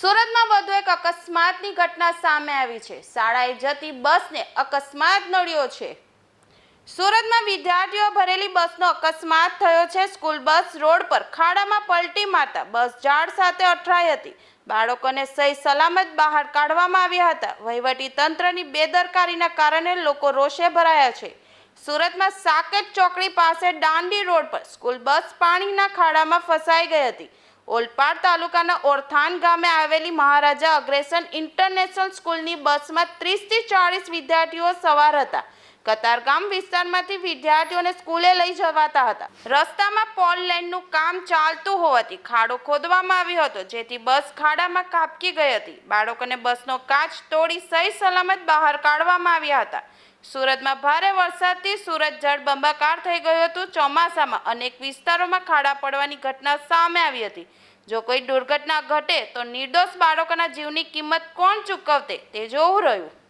સુરતમાં વધુ એક અકસ્માતની ઘટના સામે આવી છે. શાળાએ જતી બસને અકસ્માત નડ્યો છે. સુરતમાં વિદ્યાર્થીઓ ભરેલી બસનો અકસ્માત થયો છે. સ્કૂલ બસ રોડ પર ખાડામાં પલટી મારતા બસ ઝાડ સાથે અથડાઈ હતી. બાળકોને સહી સલામત બહાર કાઢવામાં આવ્યા હતા. વહીવટી તંત્રની બેદરકારીના કારણે લોકો રોષે ભરાયા છે. સુરતમાં સાકેત ચોકડી પાસે દાંડી રોડ પર સ્કૂલ બસ પાણીના ખાડામાં ફસાઈ ગઈ હતી. ઓલપાડ તાલુકાના ઓરથાન ગામે આવેલી મહારાજા અગ્રેસન ઇન્ટરનેશનલ સ્કૂલની બસમાં ત્રીસથી ચાળીસ વિદ્યાર્થીઓ સવાર હતા. કતારગામ વિસ્તારમાંથી વિદ્યાર્થીઓને સ્કૂલે લઈ જવાતા હતા. રસ્તામાં પોલ લાઇનનું કામ ચાલતું હોવાથી ખાડો ખોદવામાં આવ્યો હતો, જેથી બસ ખાડામાં કાપકી ગઈ હતી. બાળકોને બસનો કાચ તોડી સહી સલામત બહાર કાઢવામાં આવ્યા હતા. સુરતમાં ભારે વરસાદથી સુરત જળબંબાકાર થઈ ગયું હતું. ચોમાસામાં અનેક વિસ્તારોમાં ખાડા પડવાની ઘટના સામે આવી હતી. જો કોઈ દુર્ઘટના ઘટે તો નિર્દોષ બાળકોના જીવની કિંમત કોણ ચૂકવતે તે જોવું રહ્યું.